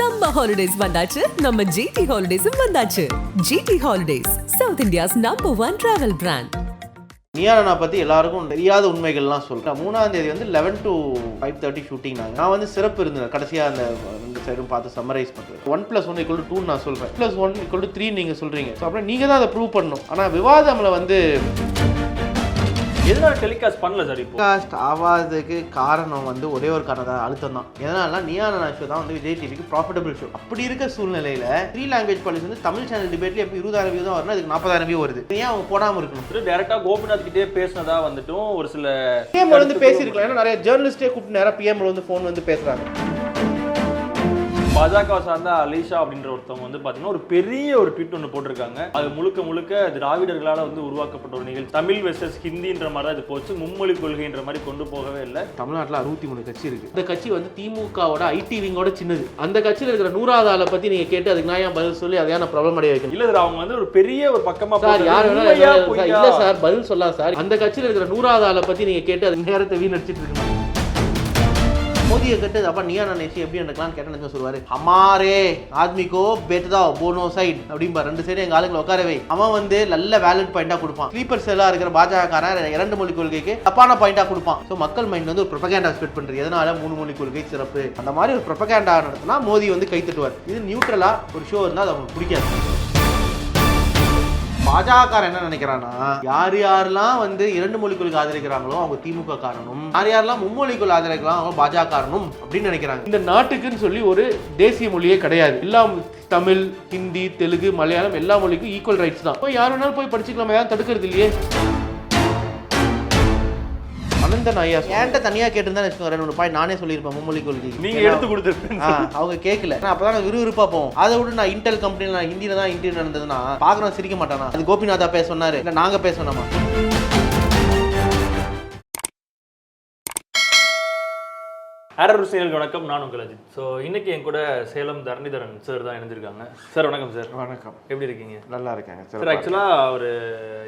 Summer holidays வந்தாச்சு. நம்ம GT ஹாலிடேஸும் வந்தாச்சு. GT holidays South India's number one travel brand நியானா பற்றி எல்லாருக்கும் தெரியாத உண்மைகள்லாம் சொல்கிறேன் மூணாம் தேதி வந்து eleven to five thirty shooting நாங்கள் நான் வந்து சிறப்பு இருந்தேன். கடைசியாக அந்த ரெண்டு சைடும் பார்த்து சம்மரைஸ் பண்ணுறேன் one plus one equal two நான் சொல்கிறேன் ப்ளஸ் ஒன் ஈக்குவல் த்ரீ நீங்கள் சொல்கிறீங்க ஸோ அப்புறம் நீங்கள் தான் அதை ப்ரூவ் பண்ணணும். ஆனால் விவாதமில் வந்து எதனால டெலிகாஸ்ட் பண்ணல சார் இப்போ? காஸ்ட் ஆகாததுக்கு காரணம் வந்து ஒரே ஒரு காரணம் தான் அழுத்தம் தான். எதனால நியானா ஷோ தான் வந்து விஜய் டிவிக்கு ப்ராஃபிட்டபிள் ஷோ அப்படி இருக்க சூழ்நிலையில் த்ரீ லாங்குவேஜ் பாலிசி வந்து தமிழ் சேனல் டிபேட்ல எப்போ இருபதாயிரம் வியூ தான் வரணும் அதுக்கு நாற்பதாயிரம் வியூ வருது. ஏன் அவங்க போடாமல் இருக்கணும்? டைரக்டா கோபிநாத் கிட்டே பேசினதா வந்துட்டும் ஒரு சில பிஎம் வந்து பேசியிருக்கலாம். ஏன்னா நிறைய ஜேர்னலிஸ்டே கூப்பிட்டு நேரம் பிஎம் வந்து ஃபோன் வந்து பேசுறாங்க. பாஜக சார்ந்த அலிஷா அப்படின்ற ஒருத்தவங்க வந்து பாத்தீங்கன்னா ஒரு பெரிய ஒரு ட்வீட் ஒன்று போட்டிருக்காங்க. அது முழுக்க முழுக்க திராவிடர்களால வந்து உருவாக்கப்பட்ட ஒரு நிகழ்ச்சி. தமிழ் வெர்சஸ் ஹிந்தின்ற மாதிரி தான் இது போச்சு. மும்மொழி கொள்கைன்ற மாதிரி கொண்டு போகவே இல்லை. தமிழ்நாட்டில் அறுபத்தி மூணு கட்சி இருக்கு. இந்த கட்சி வந்து திமுகவோட ஐடி விங்கோட சின்னது. அந்த கட்சியில் இருக்கிற நூறாவது ஆளை பத்தி நீங்க கேட்டு அதுக்கு நான் ஏன் பதில் சொல்லி அதையான ப்ராப்ளம் அடைய வைக்கணும்? இல்ல அவங்க வந்து ஒரு பெரிய ஒரு பக்கமா சார் யார் வேணாலும்? இல்ல சார் பதில் சொல்லலாம் சார். அந்த கட்சியில் இருக்கிற நூறாவது ஆளை பத்தி நீங்க கேட்டு அது நேரத்தை வீணடிச்சிட்டு இருக்கணும் மோதியை கட்டு அப்பா நீயா நான் நேசி எப்படி நடக்கலாம் கேட்டேன்னு சொல்லுவாரு. ஹமாரே ஆத்மிகோ பெட்டதா போனோ சைட் அப்படிம்பா ரெண்டு சைடு எங்க ஆளுங்களை உட்கார வை. அவன் வந்து நல்ல வேலட் பாயிண்டா கொடுப்பான். ஸ்லீப்பர்ஸ் எல்லாம் இருக்கிற பாஜக இரண்டு மொழி கொள்கைக்கு தப்பான பாயிண்டா கொடுப்பான். ஸோ மக்கள் மைண்ட் வந்து ஒரு ப்ரொபகேண்டா ஸ்பெட் பண்றது. எதனால? மூணு மொழி கொள்கை சிறப்பு. அந்த மாதிரி ஒரு ப்ரொபகேண்டா நடத்தினா மோதி வந்து கை தட்டுவார் இது நியூட்ரலா ஒரு ஷோ இருந்தால் அது அவங்களுக்கு பிடிக்காது. பாஜக என்ன நினைக்கிறான்னா யார் யாரெல்லாம் வந்து இரண்டு மொழிகளுக்கு ஆதரிக்கிறாங்களோ அவங்க திமுக காரணம் யார் யாரெல்லாம் மும்மொழிக்குள் ஆதரிக்கலாம் அவங்க பாஜக காரணம் அப்படின்னு நினைக்கிறாங்க. இந்த நாட்டுக்குன்னு சொல்லி ஒரு தேசிய மொழியே கிடையாது. எல்லாம் தமிழ் ஹிந்தி தெலுங்கு மலையாளம் எல்லா மொழிக்கும் ஈக்குவல் ரைட்ஸ் தான். போய் யார் வேணாலும் போய் படிச்சுக்கலாம் யாரும் தடுக்கிறது இல்லையே. அனந்தன் ஐயா என்கிட்ட தனியா கேட்டிருந்தா வச்சுக்கோங்க ரெண்டு மூணு பாய் நானே சொல்லியிருப்பேன் மும்மொழி கொள்கை. நீங்க எடுத்து கொடுத்துருப்பீங்க. ஆ, அவங்க கேட்கல நான் அப்பதான் விறுவிறுப்பா போவோம். அதை விட நான் இன்டெல் கம்பெனில நான் ஹிந்தில தான் இன்டர்வியூ நடந்ததுன்னா பாக்குறவன் சிரிக்க மாட்டானா? அது கோபிநாதா பேச சொன்னாரு. இல்ல நாங்க பேச சொன்னோமா? ஆரர் சேனல் வணக்கம். நான் உங்கள் அஜித். ஸோ இன்னைக்கு என் கூட சேலம் தரணிதரன் சார் தான் இணைஞ்சிருக்காங்க சார் வணக்கம் சார் வணக்கம். எப்படி இருக்கீங்க? நல்லா இருக்காங்க சார் ஆக்சுவலாக ஒரு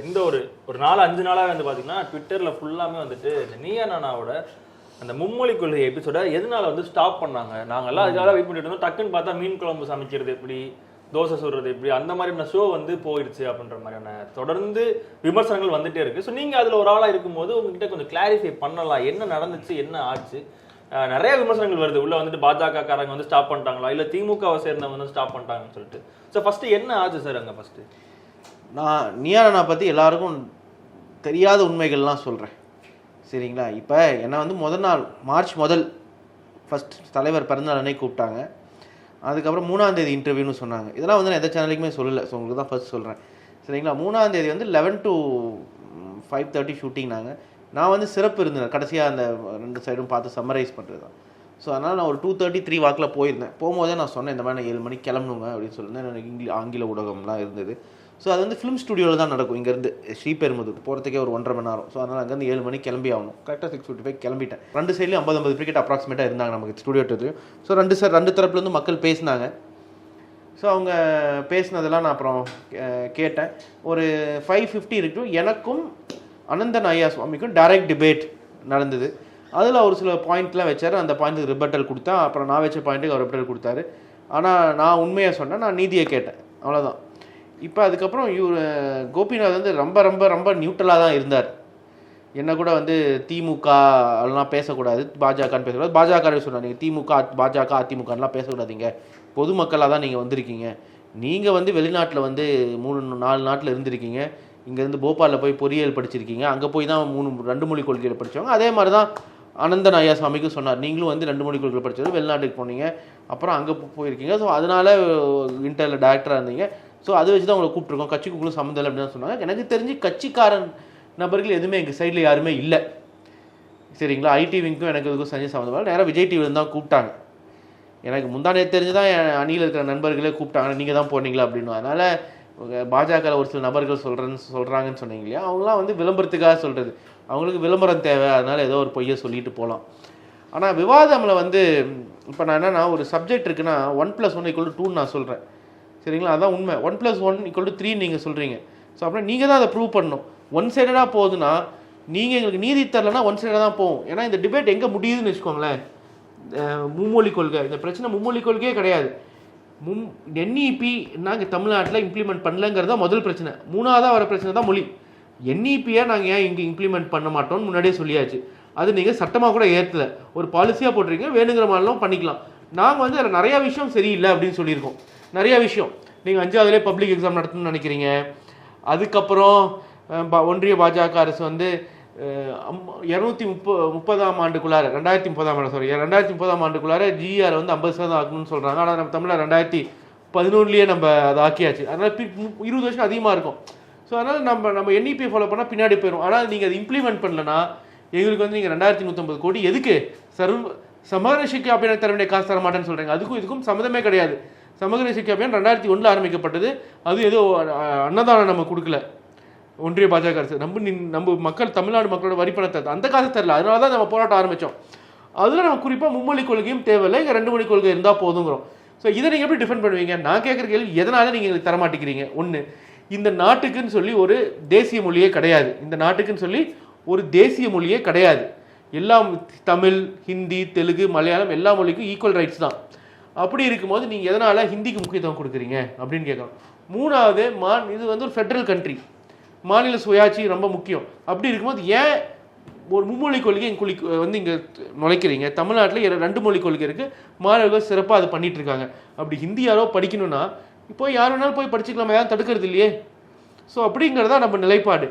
இந்த ஒரு ஒரு நாலு அஞ்சு நாளாக வந்து பார்த்தீங்கன்னா ட்விட்டரில் ஃபுல்லாமே வந்துட்டு இந்த நீயா நானாவோட அந்த மும்மொழி கொள்கை எபிசோட எதனால வந்து ஸ்டாப் பண்ணாங்க? நாங்கெல்லாம் அதுக்காக வெயிட் பண்ணிட்டு இருந்தோம். டக்குன்னு பார்த்தா மீன் குழம்பு சமைக்கிறது எப்படி? தோசை சுடுறது எப்படி? அந்த மாதிரியான ஷோ வந்து போயிடுச்சு அப்படின்ற மாதிரியான தொடர்ந்து விமர்சனங்கள் வந்துட்டே இருக்கு. ஸோ நீங்கள் அதில் ஒரு ஆளாக இருக்கும்போது உங்ககிட்ட கொஞ்சம் கிளாரிஃபை பண்ணலாம். என்ன நடந்துச்சு? என்ன ஆச்சு? நிறைய விமர்சனங்கள் வருது. உள்ள வந்துட்டு பாஜக காரங்க வந்து ஸ்டாப் பண்ணிட்டாங்களா? இல்ல திமுகவை சேர்ந்தவங்க வந்து ஸ்டாப் பண்ணிட்டாங்கன்னு சொல்லிட்டு. ஸோ ஃபர்ஸ்ட் என்ன ஆச்சு சார் அங்க ஃபர்ஸ்ட் நான் நியாரனா பத்தி எல்லாருக்கும் தெரியாத உண்மைகள்லாம் சொல்றேன். சரிங்களா? இப்போ என்னை வந்து முதல் நாள் மார்ச் முதல் ஃபர்ஸ்ட் தலைவர் பிறந்தநாள் அன்னைக்கு கூப்பிட்டாங்க. அதுக்கப்புறம் மூணாம் தேதி இன்டர்வியூன்னு சொன்னாங்க. இதெல்லாம் வந்து நான் எந்த சேனலுக்குமே சொல்லலை. ஸோ உங்களுக்கு தான் ஃபர்ஸ்ட் சொல்கிறேன் சரிங்களா? மூணாம் தேதி வந்து eleven to five thirty shooting நாங்கள் நான் வந்து சிறப்பு இருந்தேன். கடைசியாக அந்த ரெண்டு சைடும் பார்த்து சம்மரைஸ் பண்ணுறது தான் ஸோ அதனால் நான் ஒரு டூ தேர்ட்டி த்ரீ வாக்கில் போயிருந்தேன். போகும்போதே நான் சொன்னேன் இந்த மாதிரி நான் ஏழு மணிக்கு கிளம்பணுங்க அப்படின்னு சொல்லியிருந்தேன். எனக்கு ஆங்கில ஊடகம்லாம் இருந்தது. ஸோ அது வந்து ஃபிலிம் ஸ்டுடியோவில் தான் நடக்கும். இங்கேருந்து ஸ்ரீபெரும்புதூர் போகிறதுக்கே ஒரு ஒன்றரை மணி நேரம். ஸோ அதனால் அங்கேருந்து ஏழு மணிக்கு கிளம்பி ஆகணும். கரெக்டாக சிக்ஸ் ஃபிஃப்டி ஃபைவ் கிளம்பிட்டேன். ரெண்டு சைட்லேயும் ஐம்பது ஐம்பது கிரிக்கெட் அப்ராக்சிமேட்டாக இருந்தாங்க நமக்கு ஸ்டுடியோ தெரியும் ஸோ ரெண்டு சார் ரெண்டு தரப்புலேருந்து மக்கள் பேசினாங்க. ஸோ அவங்க பேசினதெல்லாம் நான் அப்புறம் கேட்டேன். ஒரு ஃபைவ் ஃபிஃப்டி இருக்கும் எனக்கும் அனந்தன் ஐயா சுவாமிக்கும் டைரக்ட் டிபேட் நடந்தது. அதில் ஒரு சில பாயிண்ட்லாம் வச்சார். அந்த பாயிண்ட்டுக்கு ரிபட்டல் கொடுத்தேன் அப்புறம் நான் வச்ச பாயிண்ட்டுக்கு அவர் ரிபட்டல் கொடுத்தாரு. ஆனால் நான் உண்மையாக சொன்னேன் நான் நீதியை கேட்டேன். அவ்வளோதான் இப்போ அதுக்கப்புறம் இவர் கோபிநாத் வந்து ரொம்ப ரொம்ப ரொம்ப நியூட்ரலாக தான் இருந்தார். என்ன கூட வந்து திமுக அதெல்லாம் பேசக்கூடாது பாஜகன்னு பேசக்கூடாது. பாஜக சொன்னார் நீங்கள் திமுக பாஜக அதிமுகலாம் பேசக்கூடாதீங்க. பொதுமக்களாக தான் நீங்கள் வந்திருக்கீங்க. நீங்கள் வந்து வெளிநாட்டில் வந்து மூணு நாலு நாட்டில் இருந்திருக்கீங்க. இங்கேருந்து போபாலில் போய் பொறியியல் படிச்சிருக்கீங்க. அங்கே போய் தான் மூணு ரெண்டு மொழி கொள்கையில் படித்தவங்க. அதே மாதிரி தான் அனந்தன் ஐயா சுவாமிக்கும் சொன்னார். நீங்களும் வந்து ரெண்டு மொழி கொள்கையில் படித்தது வெளிநாட்டுக்கு போனீங்க. அப்புறம் அங்கே போயிருக்கீங்க. ஸோ அதனால் இன்டரில் டேரக்டராக இருந்தீங்க. ஸோ அதை வச்சு தான் உங்களை கூப்பிட்ருக்கோம் கட்சிக்குள்ளும் சம்மந்தம் இல்லை அப்படின்னு தான் சொன்னாங்க. எனக்கு தெரிஞ்சு கட்சிக்காரன் நபர்கள் எதுவுமே எங்கள் சைடில் யாருமே இல்லை. சரிங்களா? ஐடி விங்க்கும் எனக்கு இதுக்கும் செஞ்சு சம்மந்தம் இல்லை. நேராக விஜய் டிவியில் தான் கூப்பிட்டாங்க. எனக்கு முந்தானே தெரிஞ்சு தான் என் அணியில் இருக்கிற நண்பர்களே கூப்பிட்டாங்க. நீங்கள் தான் போனீங்களா அப்படின்னு. அதனால் பாஜக ஒரு சில நபர்கள் சொல்கிறேன்னு சொல்கிறாங்கன்னு சொன்னீங்க இல்லையா? அவங்களாம் வந்து விளம்பரத்துக்காக சொல்கிறது அவங்களுக்கு விளம்பரம் தேவை அதனால் ஏதோ ஒரு பொய்யை சொல்லிட்டு போகலாம் ஆனால் விவாதமில் வந்து இப்போ நான் என்னன்னா ஒரு சப்ஜெக்ட் இருக்குன்னா ஒன் ப்ளஸ் ஒன் ஈக்குவல் டூன்னு நான் சொல்கிறேன் சரிங்களா? அதான் உண்மை. One plus one equal to three நீங்கள் சொல்கிறீங்க ஸோ அப்படின்னா நீங்கள் தான் அதை ப்ரூவ் பண்ணணும். ஒன் சைடடாக போகுதுன்னா நீங்கள் எங்களுக்கு நீதி தரலன்னா ஒன் சைடாக தான் போகும். ஏன்னா இந்த டிபேட் எங்கே முடியுதுன்னு வச்சுக்கோங்களேன். மும்மொழி கொள்கை. இந்த பிரச்சனை மும்மொழி கொள்கையே கிடையாது. மும் என்இபி நாங்கள் தமிழ்நாட்டில் இம்ப்ளிமெண்ட் பண்ணலங்கிறது தான் முதல் பிரச்சனை. மூணாவதாக வர பிரச்சனை தான் மொழி என்இபியை நாங்கள் ஏன் இங்கே இம்ப்ளிமெண்ட் பண்ண மாட்டோம்னு முன்னாடியே சொல்லியாச்சு. அது நீங்கள் சட்டமாக கூட ஏற்றலை ஒரு பாலிசியாக போட்டிருக்கீங்க வேணுங்கிற மாதிரிலாம் பண்ணிக்கலாம். நாங்கள் வந்து அதில் நிறையா விஷயம் சரியில்லை அப்படின்னு சொல்லியிருக்கோம். நிறையா விஷயம். நீங்கள் அஞ்சாவதுலேயே பப்ளிக் எக்ஸாம் நடத்தணும்னு நினைக்கிறீங்க. அதுக்கப்புறம் ஒன்றிய பாஜக அரசு வந்து இரநூத்தி முப்ப முப்பதாம் ஆண்டுக்குள்ளார ரெண்டாயிரத்தி முப்பதாம் ஆண்டு சாரி ரெண்டாயிரத்தி முப்பதாம் ஆண்டுக்குள்ளார ஜிஆர் வந்து ஐம்பது சதவீதம் ஆகணும்னு சொல்கிறாங்க ஆனால் நம்ம தமிழில் ரெண்டாயிரத்தி பதினொன்றுலேயே நம்ம அதை ஆக்கியாச்சு. அதனால் இருபது வருஷம் அதிகமாக இருக்கும். ஸோ அதனால் நம்ம நம்ம என்இபி ஃபாலோ பண்ணால் பின்னாடி போயிடும் ஆனால் நீங்கள் அதை இம்ப்ளிமெண்ட் பண்ணலன்னா எங்களுக்கு வந்து நீங்கள் ரெண்டாயிரத்தி நூற்றம்பது கோடி எதுக்கு? சர்வ சமகர சிக்கா அபியான் தர வேண்டிய காசு தர மாட்டேன்னு சொல்கிறீங்க அதுக்கும் இதுக்கும் சம்மந்தமே கிடையாது. சமகர சிக்கி அபியான் ரெண்டாயிரத்தி ஒன்றில் ஆரம்பிக்கப்பட்டது. அது ஏதோ அன்னதானம் நம்ம கொடுக்கல. ஒன்றிய பாஜக அரசு. நம்ம நின்- நம்ம மக்கள் தமிழ்நாடு மக்களோட வரி பணத்தை அந்த காசு தெரில. அதனால தான் நம்ம போராட்டம் ஆரம்பித்தோம் அதில் நம்ம குறிப்பாக மும்மொழி கொள்கையும் தேவையில்லை. இங்கே ரெண்டு மொழி கொள்கை இருந்தால் போதுங்கிறோம். ஸோ இதை நீங்கள் எப்படி டிஃபெண்ட் பண்ணுவீங்க? நான் கேட்குற கேள்வி எதனால் நீங்கள் எங்களுக்கு தர மாட்டேங்கிறீங்க? ஒன்று இந்த நாட்டுக்குன்னு சொல்லி ஒரு தேசிய மொழியே கிடையாது. இந்த நாட்டுக்குன்னு சொல்லி ஒரு தேசிய மொழியே கிடையாது. எல்லாம் தமிழ் ஹிந்தி தெலுங்கு மலையாளம் எல்லா மொழிக்கும் ஈக்குவல் ரைட்ஸ் தான். அப்படி இருக்கும்போது நீங்கள் எதனால் ஹிந்திக்கு முக்கியத்துவம் கொடுக்குறீங்க? அப்படின்னு கேட்குறோம் மூணாவது மா இது வந்து ஒரு ஃபெட்ரல் கண்ட்ரி மாநில சுயாட்சி ரொம்ப முக்கியம். அப்படி இருக்கும்போது ஏன் ஒரு மும்மொழி கொள்கை எங்க குளி வந்து இங்கே நுழைக்கிறீங்க? தமிழ்நாட்டில் ரெண்டு மொழி கொள்கை இருக்குது மாணவர்கள் சிறப்பாக அதை பண்ணிகிட்டு இருக்காங்க அப்படி ஹிந்தி யாரோ படிக்கணும்னா இப்போ யார் வேணாலும் போய் படிச்சுக்கலாமா யாரும் தடுக்கிறது இல்லையே. ஸோ அப்படிங்கிறதா நம்ம நிலைப்பாடு.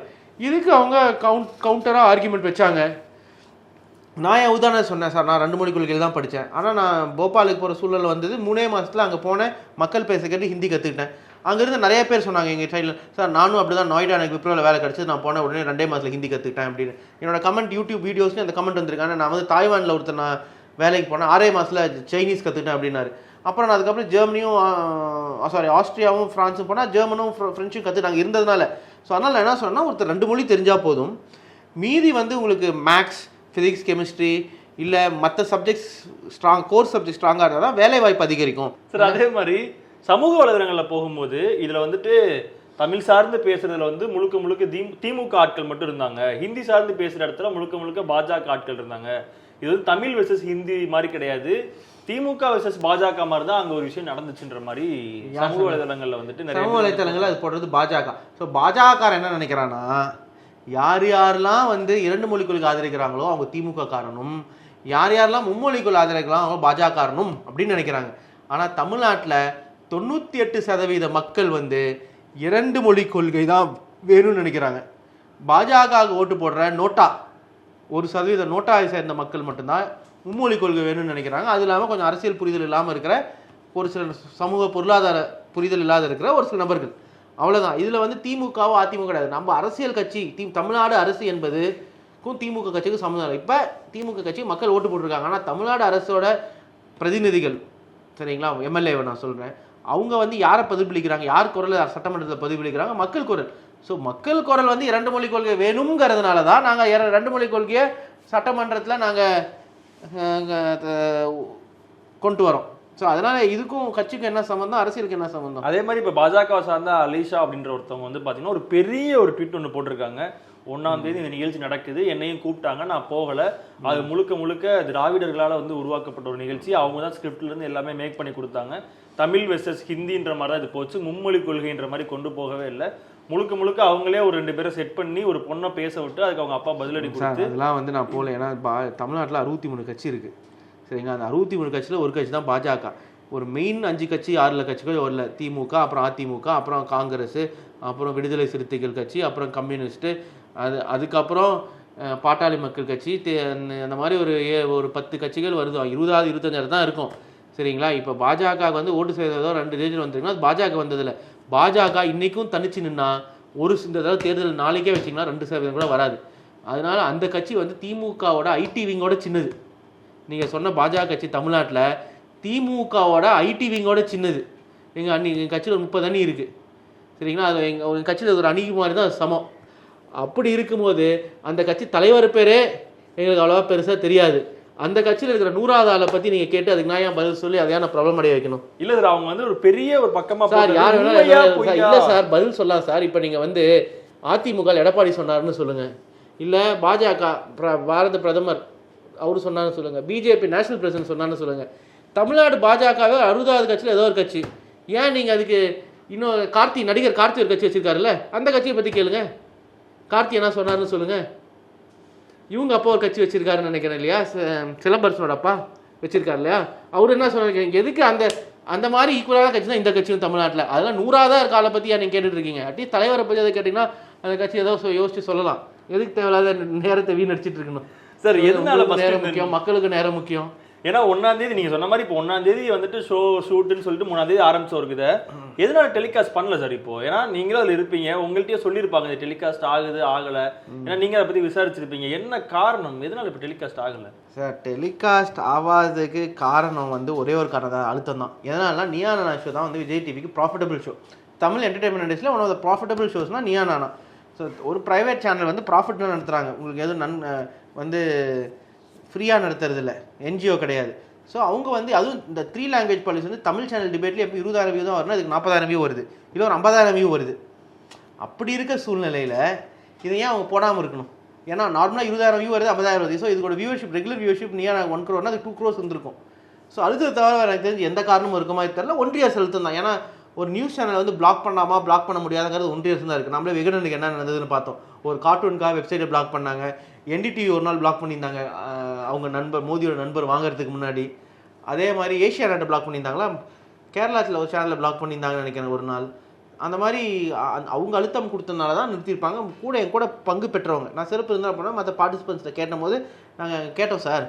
இதுக்கு அவங்க கவுண்ட் கவுண்டராக ஆர்கியூமெண்ட் வச்சாங்க. நான் என் உதாரணம் சொன்னேன் சார். நான் ரெண்டு மொழி கொள்கையில் தான் படித்தேன் ஆனால் நான் போபாலுக்கு போகிற சூழல் வந்தது மூணே மாதத்தில் அங்கே போனேன் மக்கள் பேச கேட்டு ஹிந்தி கற்றுக்கிட்டேன் அங்கேருந்து நிறைய பேர் சொன்னாங்க எங்கள் சைடில் சார் நானும் அப்படி தான் நோய்டா எனக்கு விப்ரோவில் வேலை கிடச்சி நான் போனேன் உடனே ரெண்டே மாதத்தில் ஹிந்தி கற்றுக்கிட்டேன் அப்படின்னு. என்னோட கமெண்ட் யூடியூப் வீடியோஸ்லேயும் அந்த கமெண்ட் வந்திருக்காங்க. நான் வந்து தாய்வானில் ஒருத்தர் நான் வேலைக்கு போனேன். ஆறே மாதத்தில் சைனீஸ் கற்றுக்கிட்டேன் அப்படின்னாரு. அப்புறம் நான் அதுக்கப்புறம் ஜெர்மனியும் சாரி ஆஸ்திரியாவும் ஃப்ரான்ஸும் போனால் ஜெர்மனும் ஃப்ரெஞ்சும் கற்று நாங்கள் இருந்ததுனால. ஸோ அதனால் என்ன சொன்னேன்னா ஒருத்தர் ரெண்டு மொழி தெரிஞ்சால் போதும். மீதி வந்து உங்களுக்கு மேக்ஸ் ஃபிசிக்ஸ் கெமிஸ்ட்ரி இல்லை மற்ற சப்ஜெக்ட்ஸ் ஸ்ட்ராங் கோர்ஸ் சப்ஜெக்ட் ஸ்ட்ராங்காக இருந்தால் தான் வேலை வாய்ப்பு அதிகரிக்கும். சார் அதே மாதிரி சமூக வலைதளங்கள்ல போகும்போது இதுல வந்துட்டு தமிழ் சார்ந்து பேசுறதுல வந்து முழுக்க முழுக்க தி- திமுக ஆட்கள் மட்டும் இருந்தாங்க. ஹிந்தி சார்ந்து பேசுற இடத்துல முழுக்க முழுக்க பாஜக ஆட்கள் இருந்தாங்க. இது வந்து தமிழ் வெர்சஸ் ஹிந்தி மாதிரி கிடையாது. திமுக வெர்சஸ் பாஜக மாதிரி தான் அங்க ஒரு விஷயம் நடந்துச்சுன்ற மாதிரி சமூக வலைதளங்கள்ல வந்துட்டு நிறைய சமூக பேர் வலைத்தளங்களில் அது போடுறது பாஜக. ஸோ பாஜக என்ன நினைக்கிறான்னா யார் யாரெல்லாம் வந்து இரண்டு மொழி கொள்கை ஆதரிக்கிறாங்களோ அவங்க திமுக காரனும் யார் யாரெல்லாம் மும்மொழி கொள்கை ஆதரிக்கலாம் அவங்க பாஜக காரனும் அப்படின்னு நினைக்கிறாங்க. ஆனால் தமிழ்நாட்டில் தொண்ணூற்றி எட்டு சதவீத மக்கள் வந்து இரண்டு மொழி கொள்கை தான் வேணும்னு நினைக்கிறாங்க. பாஜக ஓட்டு போடுற நோட்டா ஒரு சதவீத நோட்டாவை சேர்ந்த மக்கள் மட்டும்தான் மும்மொழி கொள்கை வேணும்னு நினைக்கிறாங்க. அது இல்லாமல் கொஞ்சம் அரசியல் புரிதல் இல்லாமல் இருக்கிற ஒரு சில சமூக பொருளாதார புரிதல் இல்லாத இருக்கிற ஒரு சில நபர்கள். அவ்வளோதான் இதில் வந்து திமுகவோ அதிமுக கிடையாது. நம்ம அரசியல் கட்சி தி தமிழ்நாடு அரசு என்பதுக்கும் திமுக கட்சிக்கும் சம்மந்தம் இப்போ திமுக கட்சி மக்கள் ஓட்டு போட்டிருக்காங்க. ஆனால் தமிழ்நாடு அரசோட பிரதிநிதிகள் சரிங்களா? எம்எல்ஏவை நான் சொல்கிறேன் அவங்க வந்து யாரை பிரதிபலிக்கிறாங்க யார் குரல் சட்டமன்றத்தில் பிரதிபலிக்கிறாங்க மக்கள் குரல். ஸோ மக்கள் குரல் வந்து இரண்டு மொழி கொள்கை வேணுங்கிறதுனால தான் நாங்கள் ரெண்டு மொழி கொள்கையை சட்டமன்றத்தில் நாங்கள் கொண்டு வரோம். ஸோ அதனால இதுக்கும் கட்சிக்கும் என்ன சம்மந்தம் அரசியலுக்கு என்ன சம்மந்தம் அதே மாதிரி இப்போ பாஜக சார்ந்த அலிஷா அப்படின்ற ஒருத்தவங்க வந்து பார்த்தீங்கன்னா ஒரு பெரிய ஒரு ட்வீட் ஒன்று போட்டிருக்காங்க. ஒன்னாம் தேதி இந்த நிகழ்ச்சி நடக்குது. என்னையும் கூப்பிட்டாங்க. நான் போகல. அது முழுக்க முழுக்க திராவிடர்களால் வந்து உருவாக்கப்பட்ட ஒரு நிகழ்ச்சி. அவங்க தான் ஸ்கிரிப்ட்ல இருந்து எல்லாமே மேக் பண்ணி கொடுத்தாங்க. தமிழ் வெர்சஸ் ஹிந்தின்ற மாதிரி தான் இது போச்சு. மும்மொழி கொள்கைன்ற மாதிரி கொண்டு போகவே இல்லை. முழுக்க முழுக்க அவங்களே ஒரு ரெண்டு பேரை செட் பண்ணி ஒரு பொண்ணை பேச விட்டு அதுக்கு அவங்க அப்பா பதிலடி கொடுத்து அதெல்லாம் வந்து நான் போகல. ஏன்னா தமிழ்நாட்டில் அறுபத்தி மூணு கட்சி இருக்குது சரிங்களா? அந்த அறுபத்தி மூணு கட்சியில் ஒரு கட்சி தான் பாஜக. ஒரு மெயின் அஞ்சு கட்சி ஆறுல கட்சிகள் வரல திமுக அப்புறம் அதிமுக அப்புறம் காங்கிரஸ் அப்புறம் விடுதலை சிறுத்தைகள் கட்சி அப்புறம் கம்யூனிஸ்ட்டு அது அதுக்கப்புறம் பாட்டாளி மக்கள் கட்சி தே- அந்த மாதிரி ஒரு ஏ- ஒரு பத்து கட்சிகள் வருது. இருபதாவது இருபத்தஞ்சாயிரம் தான் இருக்கும். சரிங்களா? இப்போ பாஜக வந்து ஓட்டு செய்ததோ ரெண்டு ரீஜன் வந்துருக்குன்னா அது பாஜக வந்ததில்லை. பாஜக இன்றைக்கும் தனிச்சு நின்னா ஒரு இந்த தடவை தேர்தல் நாளைக்கே வச்சிங்கன்னா ரெண்டு சதவீதம் கூட வராது. அதனால் அந்த கட்சி வந்து திமுகவோட ஐடி விங்கோட சின்னது. நீங்கள் சொன்ன பாஜக கட்சி தமிழ்நாட்டில் திமுகவோட ஐடி விங்கோட சின்னது. எங்கள் அன்னி எங்கள் கட்சியில் ஒரு முப்பது அணி இருக்குது சரிங்களா? அது எங்கள் எங்கள் கட்சியில் ஒரு அணிக்கு மாதிரி தான் சமம். அப்படி இருக்கும்போது அந்த கட்சி தலைவர் பேரே எங்களுக்கு அவ்வளோவா பெருசாக தெரியாது. அந்த கட்சியில் இருக்கிற நூறாவது ஆளை பற்றி நீங்கள் கேட்டு அதுக்கு நான் ஏன் பதில் சொல்லி அதை ஏன் நான் ப்ராப்ளம் அடைய வைக்கணும்? இல்ல சார் அவங்க வந்து ஒரு பெரிய ஒரு பக்கமா சார் யார்? இல்ல சார் பதில் சொல்லலாம் சார். இப்போ நீங்க வந்து அதிமுக எடப்பாடி சொன்னாருன்னு சொல்லுங்க. இல்ல பாஜக பிர- பாரத பிரதமர் அவர் சொன்னான்னு சொல்லுங்க. பிஜேபி நேஷனல் பிரசிடன்ட் சொன்னான்னு சொல்லுங்க. தமிழ்நாடு பாஜகவே அறுபதாவது கட்சியில் ஏதோ ஒரு கட்சி. ஏன் நீங்கள் அதுக்கு இன்னும் கார்த்தி நடிகர் கார்த்தி ஒரு கட்சி வச்சிருக்காருல்ல? அந்த கட்சியை பற்றி கேளுங்க. கார்த்தி என்ன சொன்னாருன்னு சொல்லுங்க. இவங்க அப்பா ஒரு கட்சி வச்சிருக்காருன்னு நினைக்கிறேன் இல்லையா? சிலம்பரசனோட அப்பா வச்சிருக்காரு இல்லையா? அவர் என்ன சொன்னாரு எதுக்கு அந்த அந்த மாதிரி ஈக்குவலான கட்சி தான் இந்த கட்சியும் தமிழ்நாட்டில்? அதெல்லாம் நூறாவதா இருக்க ஆளை பற்றி நீங்கள் கேட்டுட்டு இருக்கீங்க அட்லீஸ்ட் தலைவரை பற்றி அதை கேட்டிங்கன்னா அந்த கட்சி ஏதோ யோசிச்சு சொல்லலாம். எதுக்கு தேவையில்லாத நேரத்தை வீணடிச்சிட்டு இருக்கணும் சார் எதனால நேரம் முக்கியம் மக்களுக்கு நேரம் முக்கியம். ஏன்னா ஒன்னாம் தேதி நீங்க சொன்ன மாதிரி இப்போ ஒன்னாம் தேதி வந்துட்டு ஷோ ஷூட்டுன்னு சொல்லிட்டு மூணாம் தேதி ஆரம்பிச்ச ஒரு இதை எதனால டெலிகாஸ்ட் பண்ணல சார் இப்போ? ஏன்னா நீங்களும் அதில் இருப்பீங்க. உங்கள்கிட்டயே சொல்லியிருப்பாங்க இது டெலிகாஸ்ட் ஆகுது ஆகல. ஏன்னா நீங்க அதை பத்தி விசாரிச்சிருப்பீங்க. என்ன காரணம்? எதனால இப்போ டெலிகாஸ்ட் ஆகல? சார் டெலிகாஸ்ட் ஆகாததுக்கு காரணம் வந்து ஒரே ஒரு காரணம் தான். அழுத்தம் தான். எதனால நியானா ஷோ தான் வந்து விஜய் டிவிக்கு ப்ராஃபிட்டபிள் ஷோ தமிழ் என்டர்டைன்மெண்ட் இண்டஸ்ட்ரியில் ஒன் ஆஃப் த ப்ராஃபிட்டபிள் ஷோஸ்னால் நியா நானா. ஸோ ஒரு ப்ரைவேட் சேனல் வந்து ப்ராஃபிட்னு நடத்துகிறாங்க உங்களுக்கு எதுவும் நன் வந்து ஃப்ரீயாக நடத்துறதில்ல. இல்லை என்ஜிஓ கிடையாது. ஸோ அவங்க வந்து அதுவும் இந்த த்ரீ லாங்குவேஜ் பாலிசி வந்து தமிழ் சேனல் டிபேட்லேயே எப்போ இருபதாயிரம் வியூ தான் வரணும் அதுக்கு நாற்பதாயிரம் வியூ வருது. இல்லை ஒரு ஐம்பதாயிரம் வியூ வருது. அப்படி இருக்க சூழ்நிலையில் இதை ஏன் அவங்க போடாமல் இருக்கணும்? ஏன்னா நார்மலாக இருபதாயிரம் வியூ வருது ஐம்பதாயிரம் வருது. ஸோ இதோட வியூவர்ஷிப் ரெகுலர் வியூவர்ஷிப் நீ நான் ஒன் க்ரோர்னா அது டூ க்ரோஸ் வந்திருக்கும். ஸோ அடுத்தது தவிர எனக்கு தெரிஞ்சு எந்த காரணமும் இருக்குமா தெரியல. ஒன்றிய செலுத்தம் தான். ஏன்னா ஒரு நியூஸ் சேனல் வந்து பிளாக் பண்ணாமா பிளாக் பண்ண முடியாதுங்கிறது ஒன்றிய தான் இருக்குது நம்மளே விகடனுக்கு என்ன நடந்ததுன்னு பார்த்தோம். ஒரு கார்ட்டூனுக்காக வெப்சைட்டை பிளாக் பண்ணாங்க. என்டிடிவி ஒரு நாள் பிளாக் பண்ணியிருந்தாங்க. அவங்க நண்பர் மோதியோட நண்பர் வாங்குறதுக்கு முன்னாடி. அதே மாதிரி ஏஷியா நாட்டை பிளாக் பண்ணியிருந்தாங்களா? கேரளாத்தில் ஒரு சேனலை பிளாக் பண்ணியிருந்தாங்கன்னு நினைக்கிறேன் ஒரு நாள். அந்த மாதிரி அவங்க அழுத்தம் கொடுத்தனால தான் நிறுத்தியிருப்பாங்க. கூட என் கூட பங்கு பெற்றவங்க. நான் சிறப்பு இருந்தால் போனால் மற்ற பார்ட்டிசிபெண்ட்ஸில் கேட்டபோது நாங்கள் கேட்டோம் சார்.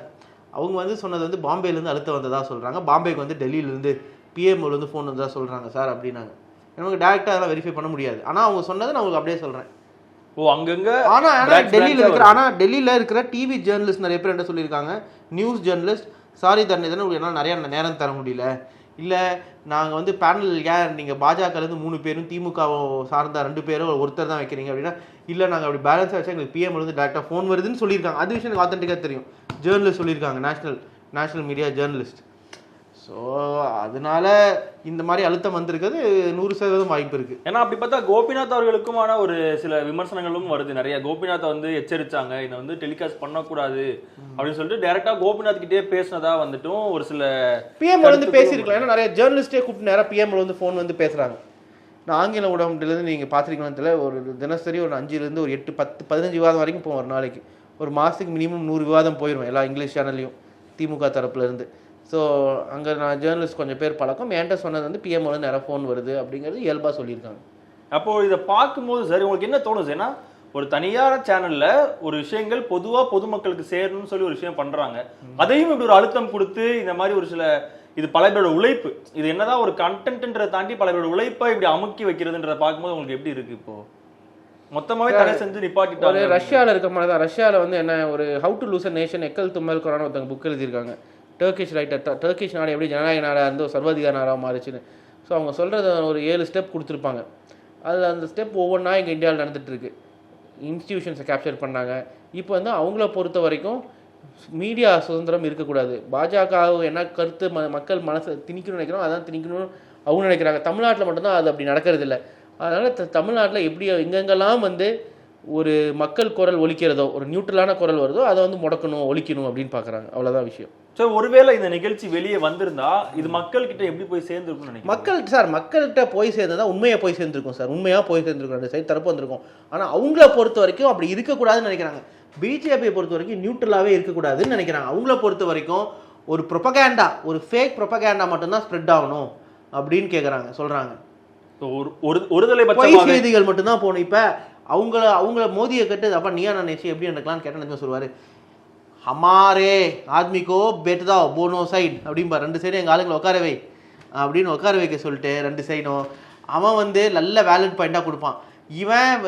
அவங்க வந்து சொன்னது வந்து பாம்பேலேருந்து அழுத்தம் வந்ததாக சொல்கிறாங்க பாம்பேக்கு வந்து டெல்லியிலேருந்து பிஎம்ஓலேருந்து ஃபோன் வந்ததாக சொல்கிறாங்க சார் அப்படின்னாங்க. எனக்கு டேரெக்டாக அதெல்லாம் வெரிஃபை பண்ண முடியாது. ஆனால் அவங்க சொன்னதை நான் உங்களுக்கு அப்படியே சொல்கிறேன் ஓ அங்கங்க ஆனா ஆனா டெல்லியில இருக்கிற. ஆனா டெல்லியில இருக்கிற டிவி ஜேர்னலிஸ்ட் நிறைய பேர் என்ன சொல்லியிருக்காங்க? நியூஸ் ஜேர்னலிஸ்ட் சாரி தரணிதன் உங்களுக்கு என்னால் நிறைய நேரம் தர முடியல. இல்ல நாங்க வந்து பேனல் ஏன் நீங்க பாஜக இருந்து மூணு பேரும் திமுக சார்ந்த ரெண்டு பேரும் ஒருத்தர் தான் வைக்கிறீங்க அப்படின்னா இல்ல நாங்க அப்படி பேலன்ஸா வச்சா எங்களுக்கு பிஎம் இருந்து டேரக்டா ஃபோன் வருதுன்னு சொல்லியிருக்காங்க. அது விஷயம் எனக்கு ஆத்தென்டிக்கா தெரியும். ஜேர்னலிஸ்ட் சொல்லியிருக்காங்க national national media journalist so அதனால இந்த மாதிரி அழுத்தம் வந்திருக்கிறது நூறு சதவீதம் வாய்ப்பு இருக்கு. ஏன்னா அப்படி பார்த்தா கோபிநாத் அவர்களுக்குமான ஒரு சில விமர்சனங்களும் வருது நிறைய. கோபிநாத் வந்து எச்சரிச்சாங்க இதை வந்து டெலிகாஸ்ட் பண்ணக்கூடாது அப்படின்னு சொல்லிட்டு டைரக்டா கோபிநாத் கிட்டே பேசினதா வந்துட்டும் ஒரு சில பிஎம் வந்து பேசியிருக்கலாம். ஏன்னா நிறைய ஜேர்னலிஸ்டே கூப்பிட்டு நேராக பிஎம் வந்து ஃபோன் வந்து பேசுகிறாங்க நான் ஆங்கில ஊடகத்துலேருந்து நீங்கள் பார்த்துருக்கீங்கன்னு தெரியல. ஒரு தினசரி ஒரு அஞ்சுலேருந்து ஒரு எட்டு பத்து பதினஞ்சு விவாதம் வரைக்கும் போகும் ஒரு நாளைக்கு. ஒரு மாதத்துக்கு மினிமம் நூறு விவாதம் போயிடும் எல்லா இங்கிலீஷ் சேனல்லையும் திமுக தரப்புலேருந்து ஸோ அங்கே நான் ஜேர்னலிஸ்ட் கொஞ்சம் பேர் பழக்கம். என்கிட்ட சொன்னது வந்து பிஎம் வந்து நிறைய ஃபோன் வருது அப்படிங்கிறது இயல்பாக சொல்லியிருக்காங்க. அப்போ இதை பார்க்கும்போது சார் உங்களுக்கு என்ன தோணுது? ஏன்னா ஒரு தனியார் சேனல்ல ஒரு விஷயங்கள் பொதுவா பொதுமக்களுக்கு சேரணும்னு சொல்லி ஒரு விஷயம் பண்றாங்க. அதையும் இப்படி ஒரு அழுத்தம் கொடுத்து இந்த மாதிரி ஒரு சில இது பல பேரோட உழைப்பு. இது என்னதான் ஒரு கண்டென்ட்ன்றதை தாண்டி பல பேரோட உழைப்பை இப்படி அமுக்கி வைக்கிறதுன்றத பார்க்கும்போது உங்களுக்கு எப்படி இருக்கு இப்போ? மொத்தமாவே தடை செஞ்சு நிப்பாட்டிட்டாங்க. ரஷ்யாவில் இருக்க மாதிரி தான். ரஷ்யாவில் வந்து என்ன ஒரு ஹவு டு லூஸ் நேஷன் எக்கல் தும்மல் கொரான ஒருத்தங்க புக் எழுதியிருக்காங்க. டர்க்கிஷ் ரைட்டர் டர்க்கிஷ் நாடு எப்படி ஜனநாயக நாடாக இருந்தோ ஒரு சர்வாதிகார நாடாக மாறிச்சுன்னு. ஸோ அவங்க சொல்கிறத ஒரு ஏழு ஸ்டெப் கொடுத்துருப்பாங்க. அதில் அந்த ஸ்டெப் ஒவ்வொன்றா இங்கே இந்தியாவில் நடந்துகிட்ருக்கு இருக்கு இன்ஸ்டிடியூஷன்ஸை கேப்சர் பண்ணாங்க. இப்போ வந்து அவங்கள பொறுத்த வரைக்கும் மீடியா சுதந்திரம் இருக்கக்கூடாது. பாஜக என்ன கருத்து ம மக்கள் மனசை திணிக்கணும்னு நினைக்கிறோம் அதான் திணிக்கணும்னு அவங்க நினைக்கிறாங்க. தமிழ்நாட்டில் மட்டும்தான் அது அப்படி நடக்கிறது இல்லை அதனால் த தமிழ்நாட்டில் எப்படி எங்கெங்கெல்லாம் வந்து ஒரு மக்கள் குரல் ஒலிக்கிறதோ ஒரு நியூட்ரலான குரல் வருதோ அதை வந்து முடக்கணும் ஒலிக்கணும் அப்படின்னு பார்க்குறாங்க. அவ்வளோதான் விஷயம். சோ ஒருவேளை இந்த நிகழ்ச்சி வெளியே வந்திருந்தா இது மக்கள் கிட்ட எப்படி போய் சேர்ந்துருக்கும்னு நினைக்கிறேன் மக்கள் சார் மக்கள்கிட்ட போய் சேர்ந்ததா உண்மையாக போய் சேர்ந்துருக்கும் சார். உண்மையாக போய் சேர்ந்துருக்கும். ரெண்டு சைடு தரப்பு வந்திருக்கும். ஆனால் அவங்கள பொறுத்த வரைக்கும் அப்படி இருக்கக்கூடாதுன்னு நினைக்கிறாங்க. பிஜேபியை பொறுத்த வரைக்கும் நியூட்ரலாகவே இருக்கக்கூடாதுன்னு நினைக்கிறாங்க. அவங்கள பொறுத்த வரைக்கும் ஒரு ப்ரொபகேண்டா ஒரு ஃபேக் ப்ரொபகேண்டா மட்டும்தான் ஸ்ப்ரெட் ஆகணும் அப்படின்னு கேட்குறாங்க சொல்கிறாங்க So, ஒரு ஒரு ஒருதலை செய்திகள் மட்டும்தான் போகணும். இப்போ அவங்கள அவங்கள மோதியை கட்டு அப்பா நீயா நான் நினச்சி எப்படி நடக்கலாம்னு கேட்டேன்னு சொல்லுவார். ஹமாரே ஆத்மிக்கோ பெட்டதா போனோ சைட் அப்படின்பா ரெண்டு சைடும் எங்கள் ஆளுங்களை உட்காரவை அப்படின்னு உட்கார வைக்க சொல்லிட்டு ரெண்டு சைடும் அவன் வந்து நல்ல வேலட் பாயிண்டாக கொடுப்பான். இவன்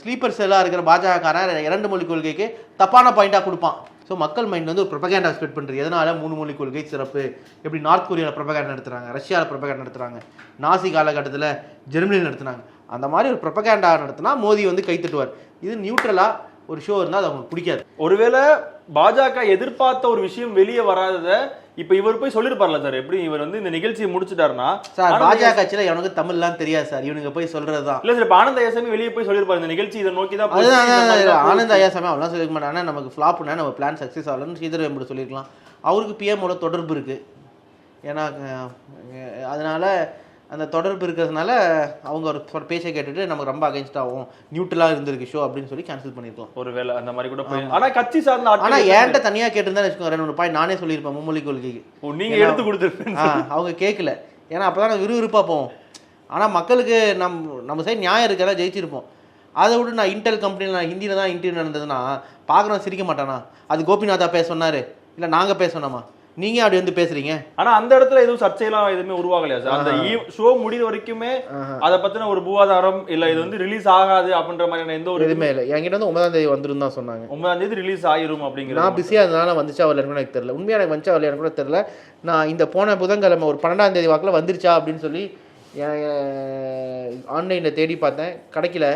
ஸ்லீப்பர் செல்லாக இருக்கிற பாஜகக்காரன் இரண்டு மொழி கொள்கைக்கு தப்பான பாயிண்டாக கொடுப்பான். ஸோ மக்கள் மைண்ட் வந்து ஒரு ப்ரொபகேண்டா ஸ்ப்ரெட் பண்ணுறது எதனால்? மூணு மொழி கொள்கை சிறப்பு. எப்படி நார்த் கொரியாவில் ப்ரொபகேண்டா நடத்துகிறாங்க ரஷ்யாவில் ப்ரொபகேண்டா நடத்துகிறாங்க நாசி காலகட்டத்தில் ஜெர்மனியில் நடத்துனாங்க. அந்த மாதிரி ஒரு ப்ரொபகேண்டா நடத்தினா மோடி வந்து கை தட்டுவார். இது நியூட்ரலாக ஒரு ஷோ இருந்தால் அது அவங்களுக்கு பிடிக்காது. ஒருவேளை பாஜக எதிர்பார்த்த ஒரு விஷயம் வெளியே வராதத இப்போ இவர் போய் சொல்லிருப்பார்ல சார் எப்படி இவர் வந்து இந்த நிகழ்ச்சியை முடிச்சிட்டாருன்னா? சார் பாஜக கட்சியில எனக்கு தமிழ்லாம் தெரியாது சார். இவனுங்க போய் சொல்றதுதான். இல்ல சார் இப்ப ஆனந்த ஐயாசாமி வெளியே போய் சொல்லிருப்பாரு. இந்த நிகழ்ச்சி இதை நோக்கி தான் ஆனந்த் ஐயாசாமி அவெல்லாம் சொல்லிக்க மாட்டாங்க. நமக்கு ஃப்ளாப்னா நம்ம பிளான் சக்ஸஸ் ஆகலன்னு ஸ்ரீதர் வெம்படு சொல்லியிருக்கலாம். அவருக்கு பிஎம்மோட தொடர்பு இருக்கு. ஏன்னா அதனால அந்த தொடர்பு இருக்கிறதுனால அவங்க ஒரு பேச்சை கேட்டுட்டு நமக்கு ரொம்ப அகைன்ஸ்ட் ஆகும். நியூட்ரலாக இருந்திருக்கு ஷோ அப்படின்னு சொல்லி கேன்சல் பண்ணியிருக்கலாம் ஒருவேளை அந்த மாதிரி கூட போய் ஆனா கட்சி சார்ந்த ஆனா ஆட்கள் ஏன்ட்ட தனியா கேட்டிருந்தா வச்சுக்கோங்க ரெண்டு பாய் நானே சொல்லியிருப்பேன் மும்மொழி கொள்கைக்கு. ஓ, நீங்க ஏன்னா- எடுத்து கொடுத்துருப்பீங்க. ஆ, அவங்க கேட்கல ஏன்னா அப்பதான் நான் விறுவிறுப்பா போவோம். ஆனா மக்களுக்கு நம் நம்ம சைடு நியாயம் இருக்கிறதா ஜெயிச்சிருப்போம். அதை விட நான் இன்டெல் கம்பெனியில் நான் ஹிந்தியில் தான் இன்டர்வியூ நடந்ததுன்னா பார்க்குறவன் சிரிக்க மாட்டானா? அது கோபிநாதா பேச சொன்னாரு. இல்லை நாங்க பேச சொன்னோமா? நீங்க அப்படி வந்து பேசுறீங்க? ஆனா அந்த இடத்துல எதுவும் சர்ச்சையெல்லாம் எதுவுமே உருவாகலையா சார்? அந்த ஷோ முடிகிற வரைக்குமே அத பத்தின ஒரு பூவாதாரம் இல்ல இது வந்து ரிலீஸ் ஆகாது அப்படின்ற மாதிரியான எந்த ஒரு எதுவுமே இல்லை. என்கிட்ட வந்து ஒன்பதாம் தேதி வந்துரும் தான் சொன்னாங்க. ஒன்பதாம் தேதி ரிலீஸ் ஆயிரும் அப்படிங்கிற நான் பிஸியாக இருந்தனால வந்துச்சா வரலன்னு எனக்கு தெரியல. உண்மையாக எனக்கு வந்துச்சா வரலையான்னு கூட தெரியல. நான் இந்த போன புதன்கிழமை ஒரு பன்னெண்டாம் தேதி வாக்கில் வந்துருச்சா அப்படின்னு சொல்லி ஆன்லைனில் தேடி பார்த்தேன். கிடைக்கல.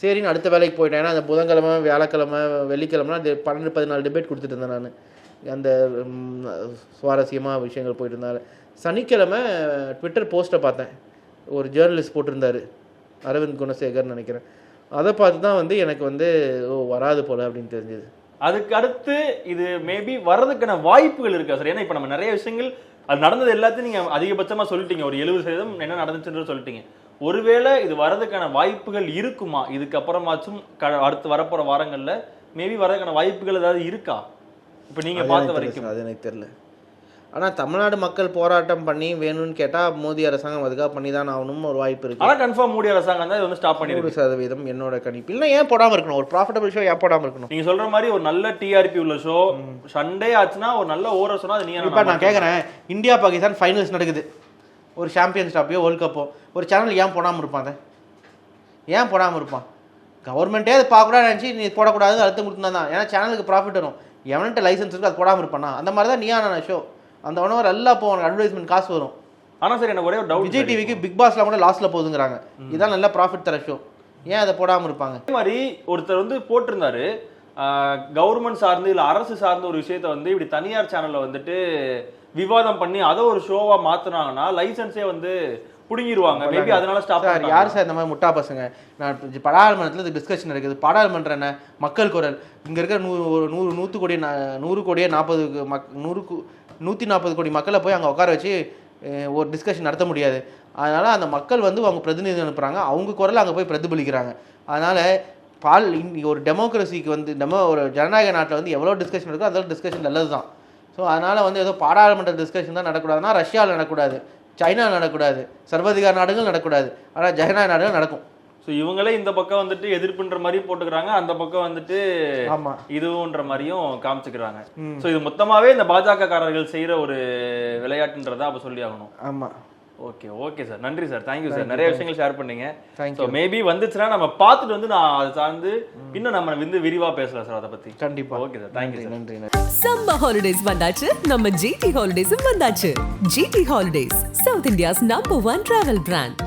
சரின்னு அடுத்த வேலைக்கு போயிட்டேன். ஏன்னா அந்த புதன்கிழமை வியாழக்கிழமை வெள்ளிக்கிழமை பன்னெண்டு பதினாலு டிபேட் கொடுத்துட்டு இருந்தேன் நான். அந்த சுவாரஸ்யமாக விஷயங்கள் போயிட்டு இருந்தாங்க சனிக்கிழமை ட்விட்டர் போஸ்ட்டை பார்த்தேன். ஒரு ஜேர்னலிஸ்ட் போட்டிருந்தாரு. அரவிந்த் குணசேகர்னு நினைக்கிறேன். அதை பார்த்து தான் வந்து எனக்கு வந்து ஓ வராது போல அப்படின்னு தெரிஞ்சது. அதுக்கு அடுத்து இது மேபி வர்றதுக்கான வாய்ப்புகள் இருக்கா சார்? ஏன்னா இப்ப நம்ம நிறைய விஷயங்கள் அது நடந்தது எல்லாத்தையும் நீங்க அதிகபட்சமா சொல்லிட்டீங்க. ஒரு எழுபது சதவீதம் என்ன நடந்துச்சுன்னு சொல்லிட்டீங்க. ஒருவேளை இது வர்றதுக்கான வாய்ப்புகள் இருக்குமா? இதுக்கப்புறமாச்சும் க- அடுத்து வரப்போற வாரங்கள்ல மேபி வர்றதுக்கான வாய்ப்புகள் ஏதாவது இருக்கா? இப்ப நீங்க அது பார்த்த வரைக்கும். அது எனக்கு தெரியல. ஆனால் தமிழ்நாடு மக்கள் போராட்டம் பண்ணி வேணும்னு கேட்டால் மோடி அரசாங்கம் அதுக்காக பண்ணி தான் ஆகணும் ஒரு வாய்ப்பு இருக்கு. ஆனா கன்ஃபார்ம் மோடி அரசாங்கம் தான் இது வந்து ஸ்டாப் பண்ணிருக்கு. நூறு சதவீதம் என்னோட கணிப்பு. இல்லை ஏன் போடாமல் இருக்கணும்? ஒரு ப்ராஃபிட்டபிள் ஷோ ஏன் போடாமல் இருக்கணும்? நீங்க சொல்ற மாதிரி ஒரு நல்ல டிஆர்பி உள்ள ஷோ சண்டே ஆச்சுன்னா ஒரு நல்ல ஓர சொன்னா அது நீ இப்போ நான் கேட்குறேன் இந்தியா பாகிஸ்தான் ஃபைனல்ஸ் நடக்குது. ஒரு சாம்பியன்ஸ் ட்ராஃபியோ வேர்ல்ட் கப்போ ஒரு சேனல் ஏன் போடாமல் இருப்பான் ஏன் போடாமல் இருப்பான்? கவர்மெண்ட்டே அது பார்க்கக்கூடாது நினச்சி நீ போடக்கூடாது அழுத்தம் கொடுத்துருந்தா தான் ஏன்னா சேனலுக்கு ப்ராஃபிட் வரும். எவன்கிட்ட லைசன்ஸ் இருக்கு அது போடாமல் இருப்பானா? அந்த மாதிரி தான் நீயான ஷோ அந்த ஒன் ஹவர் எல்லாம் போவாங்க அட்வர்டைஸ்மெண்ட் காசு வரும். ஆனா சார் எனக்கு ஒரே ஒரு டவுட் விஜய் டிவிக்கு பிக் பாஸ்ல கூட லாஸ்ட்ல போகுதுங்கிறாங்க. இதான் நல்ல ப்ராஃபிட் தர ஷோ ஏன் அதை போடாமல் இருப்பாங்க? அதே மாதிரி ஒருத்தர் வந்து போட்டிருந்தாரு கவர்மெண்ட் சார்ந்து இல்ல அரசு சார்ந்த ஒரு விஷயத்த வந்து இப்படி தனியார் சேனல்ல வந்துட்டு விவாதம் பண்ணி அதை ஒரு ஷோவா மாத்துனாங்கன்னா லைசன்ஸே வந்து புடுங்கிடுவாங்க மேபி அதனால ஸ்டாப் சார் யார் சார் இந்த மாதிரி முட்டா பசங்க? நான் பாராளுமன்றத்தில் டிஸ்கஷன் நடக்குது. பாராளுமன்றம் என்ன? மக்கள் குரல். இங்கே இருக்கிற நூறு ஒரு நூறு நூற்று கோடி நூறு கோடியே நாற்பது மக் நூறு கு- நூற்றி நாற்பது கோடி மக்களை போய் அங்கே உட்கார வச்சு ஒரு டிஸ்கஷன் நடத்த முடியாது. அதனால் அந்த மக்கள் வந்து அவங்க பிரதிநிதி அனுப்புகிறாங்க அவங்க குரலை அங்கே போய் பிரதிபலிக்கிறாங்க. அதனால் பால் ஒரு டெமோக்ரஸிக்கு வந்து டெமோ ஒரு ஜனநாயக நாட்டில் வந்து எவ்வளோ டிஸ்கஷன் இருக்கோ அதெல்லாம் டிஸ்கஷன் நல்லது தான் ஸோ அதனால் வந்து ஏதோ பாராளுமன்ற டிஸ்கஷன் தான் நடக்கூடாதுன்னா ரஷ்யாவில் நடக்கூடாது சைனா நடக்கூடாது. சர்வதிகார நாடுகள் நடக்கூடாது. ஆனால் ஜனநாயக நாடுகள் நடக்கும். ஸோ இவங்களே இந்த பக்கம் வந்துட்டு எதிர்ப்புன்ற மாதிரி போட்டுக்கிறாங்க. அந்த பக்கம் வந்துட்டு ஆமா. இதுவுன்ற மாதிரியும் காமிச்சுக்கிறாங்க. ஸோ இது மொத்தமாவே இந்த பாஜக காரர்கள் செய்யற ஒரு விளையாட்டுன்றதை அப்ப சொல்லி ஆகணும் ஆமா. ஓகே ஓகே சார் நன்றி சார் தேங்க்யூ சார் நிறைய விஷயங்கள் ஷேர் பண்ணீங்க. ஸோ மேபி வந்துச்சுன்னா நம்ம பார்த்துட்டு வந்து நான் அதை சார்ந்து இன்னும் நம்ம வந்து விரிவா பேசலாம் சார் அதை பத்தி. கண்டிப்பா. ஓகே சார் தேங்க்யூ சார் நன்றி நன்றி சம்மர் ஹாலிடேஸ் வந்தாச்சு. நம்ம ஜிடி ஹாலிடேஸும் வந்தாச்சு. GT holidays south India's number one travel brand